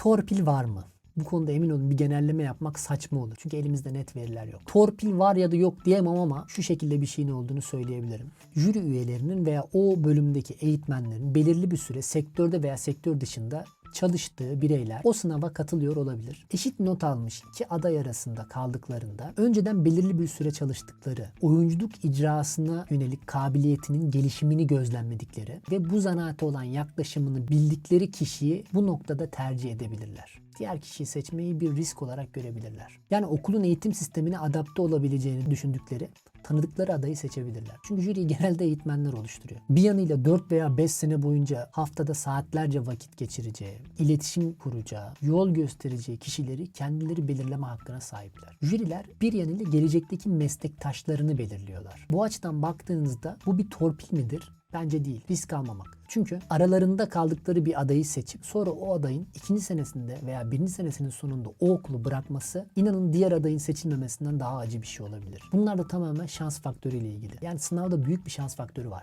Torpil var mı? Bu konuda emin olun bir genelleme yapmak saçma olur. Çünkü elimizde net veriler yok. Torpil var ya da yok diyemem ama şu şekilde bir şeyin olduğunu söyleyebilirim. Jüri üyelerinin veya o bölümdeki eğitmenlerin belirli bir süre sektörde veya sektör dışında çalıştığı bireyler o sınava katılıyor olabilir. Eşit not almış iki aday arasında kaldıklarında önceden belirli bir süre çalıştıkları, oyunculuk icrasına yönelik kabiliyetinin gelişimini gözlemledikleri ve bu zanaate olan yaklaşımını bildikleri kişiyi bu noktada tercih edebilirler. Diğer kişiyi seçmeyi bir risk olarak görebilirler. Yani okulun eğitim sistemine adapte olabileceğini düşündükleri tanıdıkları adayı seçebilirler. Çünkü jüriyi genelde eğitmenler oluşturuyor. Bir yanıyla 4 veya 5 sene boyunca haftada saatlerce vakit geçireceği, iletişim kuracağı, yol göstereceği kişileri kendileri belirleme hakkına sahipler. Jüriler bir yanıyla gelecekteki meslektaşlarını belirliyorlar. Bu açıdan baktığınızda bu bir torpil midir? Bence değil. Risk almamak. Çünkü aralarında kaldıkları bir adayı seçip sonra o adayın ikinci senesinde veya birinci senesinin sonunda o okulu bırakması inanın diğer adayın seçilmemesinden daha acı bir şey olabilir. Bunlar da tamamen şans faktörüyle ilgili. Yani sınavda büyük bir şans faktörü var.